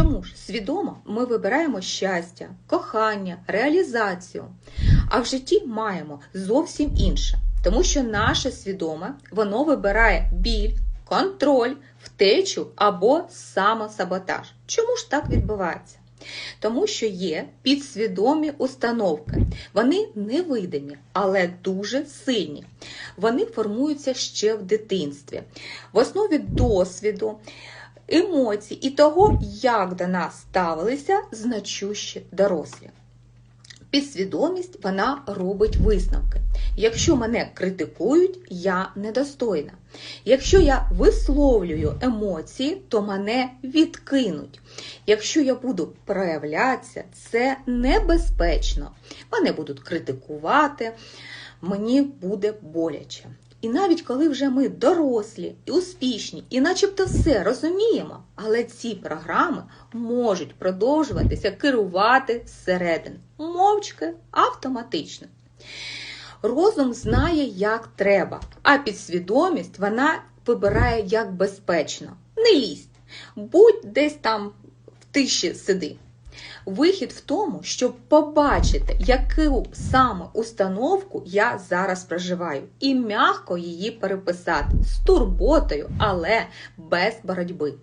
Чому ж свідомо ми вибираємо щастя, кохання, реалізацію, а в житті маємо зовсім інше, тому що наше свідоме воно вибирає біль, контроль, втечу або самосаботаж. Чому ж так відбувається? Тому що є підсвідомі установки. Вони невидимі, але дуже сильні. Вони формуються ще в дитинстві. В основі досвіду, емоцій і того, як до нас ставилися значущі дорослі. Підсвідомість вона робить висновки. Якщо мене критикують, я недостойна. Якщо я висловлюю емоції, то мене відкинуть. Якщо я буду проявлятися, це небезпечно. Мене будуть критикувати, мені буде боляче. І навіть коли вже ми дорослі і успішні, і начебто все розуміємо, але ці програми можуть продовжуватися керувати зсередини, мовчки автоматично. Розум знає, як треба, а підсвідомість вона вибирає як безпечно. Не лізь, будь десь там в тиші сиди. Вихід в тому, щоб побачити, яку саме установку я зараз проживаю, і м'яко її переписати з турботою, але без боротьби.